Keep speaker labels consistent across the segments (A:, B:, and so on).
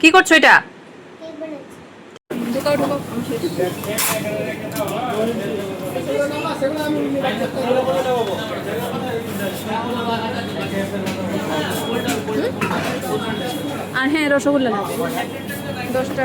A: কি করছ এটা? আর হ্যাঁ রসগোল্লা দশটা।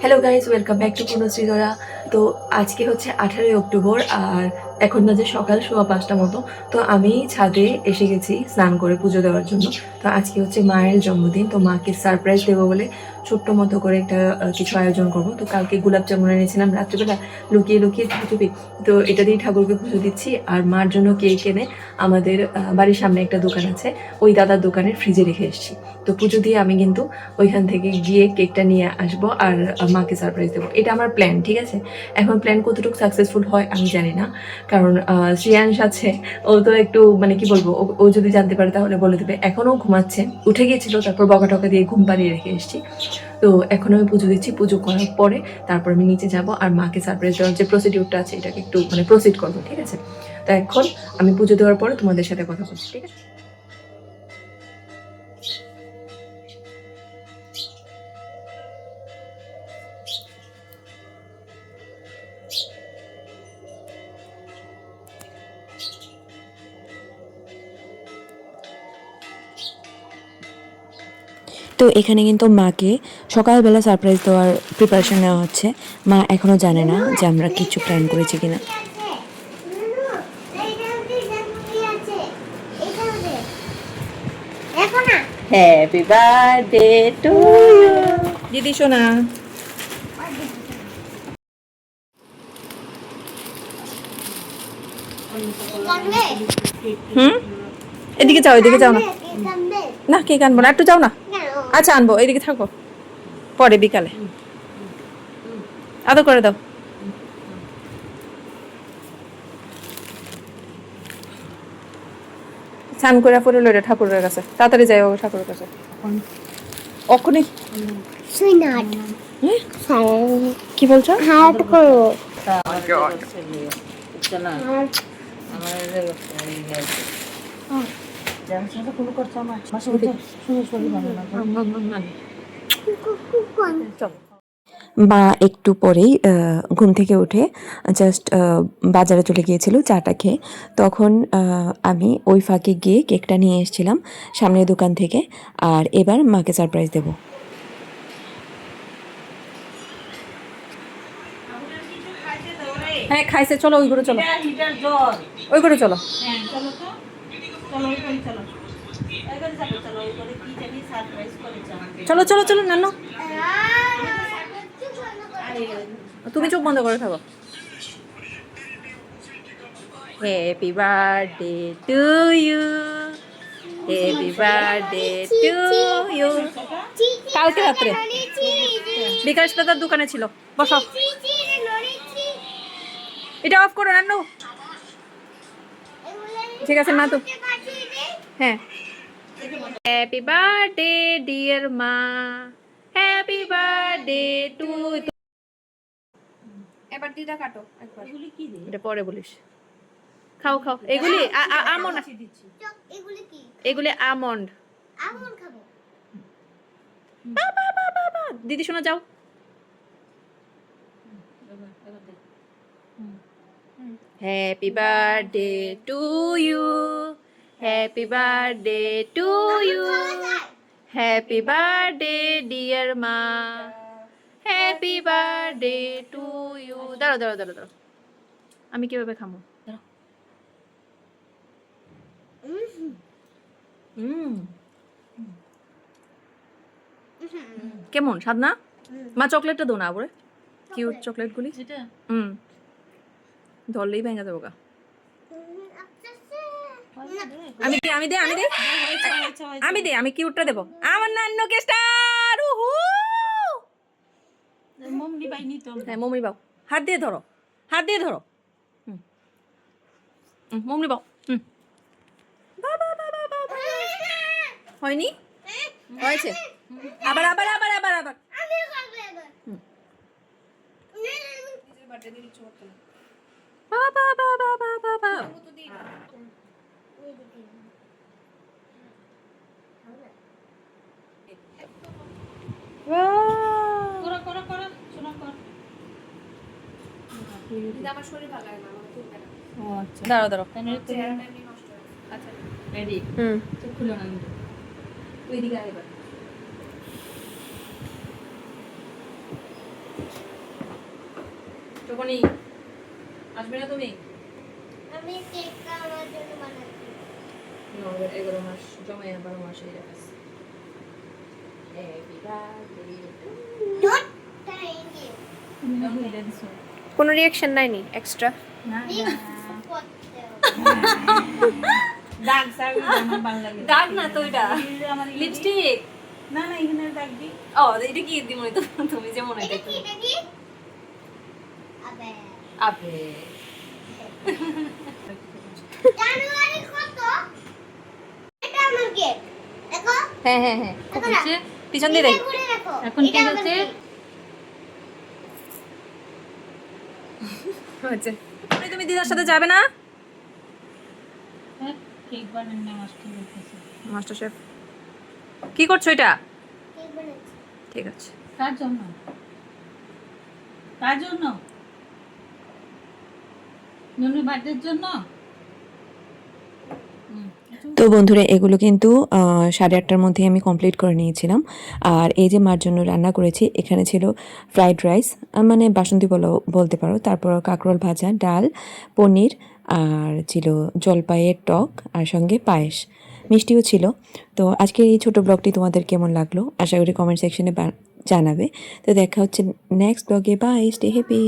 A: Hello guys welcome back to Punashree ধরা তো আজকে হচ্ছে আঠারোই অক্টোবর আর এখন বাজে সকাল সোয়া পাঁচটা মতো। তো আমি ছাদে এসে গেছি স্নান করে পুজো দেওয়ার জন্য। তো আজকে হচ্ছে মায়ের জন্মদিন, তো মাকে সারপ্রাইজ দেবো বলে ছোট্ট মতো করে একটা কিছু আয়োজন করব। তো কালকে গোলাপ জামুন এনেছিলাম রাত্রিবেলা, লুকিয়ে লুকিয়ে চুপি তো এটা দিয়ে ঠাকুরকে পুজো দিচ্ছি আর মার জন্য কেক এনে আমাদের বাড়ির সামনে একটা দোকান আছে, ওই দাদার দোকানের ফ্রিজে রেখে এসেছি। তো পুজো দিয়ে আমি কিন্তু ওইখান থেকে গিয়ে কেকটা নিয়ে আসব আর মাকে সারপ্রাইজ দেবো। এটা আমার প্ল্যান ঠিক আছে? এখন প্ল্যান কতটুকু সাকসেসফুল হয় আমি জানি না। কারণ আহ, শ্রেয়াংশ আছে ও তো একটু মানে কি বলব ও যদি জানতে পারে তাহলে বলে দেবে। এখনও ঘুমাচ্ছে উঠে গিয়েছিল তারপর বকা টকা দিয়ে ঘুম পাড়িয়ে রেখে এসেছি। তো এখন আমি পুজো দিচ্ছি পুজো করার পরে তারপর আমি নিচে যাব আর মাকে সারপ্রাইজ দেওয়ার যে প্রসিডিউরটা আছে এটাকে একটু মানে প্রসিড করব ঠিক আছে? তো এখন আমি পুজো দেওয়ার পরে তোমাদের সাথে কথা বলছি ঠিক আছে?
B: তো এখানে কিন্তু মাকে সকালবেলা সারপ্রাইজ দেওয়ার প্রিপারেশন নেওয়া হচ্ছে। মা এখনও জানে না যে আমরা কিছু প্ল্যান করেছি কিনা।
C: না
A: হ্যাপি বার্থডে টু দিদি শোনা।
C: কানবে
A: হুম? এদিকে যাও এদিকে যাও না।
C: কানবে
A: না কেক আনব না একটু যাও না। আচ্ছা আনব। এদিকে থাকো। পরে বিকালে। আদর করে দাও। স্নান করে পরে লইলে ঠাকুরের কাছে। তাড়াতাড়ি যাই ও ঠাকুরের কাছে। অখনই
C: সুইনাট
A: কি বলছো?
C: হার্ট করো।
A: চলো
B: মা একটু পরেই ঘুম থেকে উঠে জাস্ট বাজারে চলে গিয়েছিল চাটা খেয়ে। তখন আমি ওই ফাঁকে গিয়ে কেকটা নিয়ে এসেছিলাম সামনের দোকান থেকে আর এবার মাকে সারপ্রাইজ দেবো।
A: হ্যাঁ খাইছে চলো ওই করে চলো। ওই করে চলো। চলো চলো চলো চলো, নানো। তুমি চোখ বন্ধ করে থাকো। Happy birthday to you happy birthday to you কালকে রাত্রে। বিকাশ দাদার দোকানে ছিল। বসো। এটা অফ করো নান্নু ঠিক আছে না তো হ্যাঁ। হ্যাপি বার্থডে ডিয়ার মা। হ্যাপি বার্থডে টু এবার দিদা কাটো একবার। এটা পরে বলিস। খাও খাও। এগুলি আমন্ড।
C: এগুলি কি?
A: এগুলি আমন্ড।
C: আমন খাব।
A: দিদি শোনা যাও। Happy birthday to you happy birthday to you happy birthday dear মা হ্যাপি বার্থডে টু ইউ দাঁড়ো দাঁড়ো দাঁড়ো দাঁড়ো আমি কীভাবে খামো? হুম কেমন স্বাদ না মা চকলেটটা দো না আবরে। কিউট চকলেটগুলি। হুম ধরলেই ভেঙে যাব গা আমি দে আমি দে আমি দে। আমি দে আমি কিউটটা দেবো। আমার নান্নুকে স্টার উহু হ্যাঁ মমরি বাও হাত দিয়ে ধরো হাত দিয়ে ধরো। হুম। মমরি বাও হুম। বা, বা, বা, বা, বা, বা। হয়নি? হয়েছে। আবার আবার আবার আবার আবার।
C: আমি খাব এবার
A: হুম।
D: দাঁড়াও দাঁড়াও।
A: গেছে। আচ্ছা। রেডি
D: হুম।
A: খুলো না তুই এদিকে আয় তখনই আসবে না তুমি?
C: আমি কেকটা আমার জন্য বানাচ্ছি।
A: নভেম্বর এগারো মাস জমে বারো মাস
E: ভুলে দিছো
D: কোনো রিয়াকশন এক্সট্রা
E: না
C: করতে
E: দাগ লাগে
A: দাগ না তো এটা লিপস্টিক
E: না না এখানে দাগ দি
A: ও এটা কি দিমনি তো তুমি যে মনে
C: এটা
A: দেখো
C: কি এটা কি আবে
A: আপে
C: জানুয়ারি কত এটা আমার কেক দেখো
D: হ্যাঁ হ্যাঁ হ্যাঁ। হচ্ছে পিছন দিয়ে দেখ।
E: এখন
C: আমার
E: হচ্ছে?
D: হচ্ছে তুমি দিদার সাথে যাবে না?
E: হ্যাঁ, মাস্টার
D: শেফ। কি করছ এটা? ঠিক আছে।
E: কার জন্য? কার জন্য? নুনু বার্থডের জন্য?
B: তো বন্ধুরা, এগুলো কিন্তু সাড়ে আটটার মধ্যে আমি কমপ্লিট করে নিয়েছিলাম। আর এই যে মার জন্য রান্না করেছি, এখানে ছিল ফ্রাইড রাইস মানে বাসন্তী বলো, বলতে পারো। তারপর কাঁকরোল ভাজা, ডাল, পনির, আর ছিল জলপাইয়ের টক, আর সঙ্গে পায়েস। মিষ্টিও ছিল। তো আজকের এই ছোট ব্লগটি তোমাদের কেমন লাগল? আশা করি কমেন্ট সেকশনে জানাবে। তো দেখা হচ্ছে নেক্সট ব্লগে বাই স্টে হ্যাপি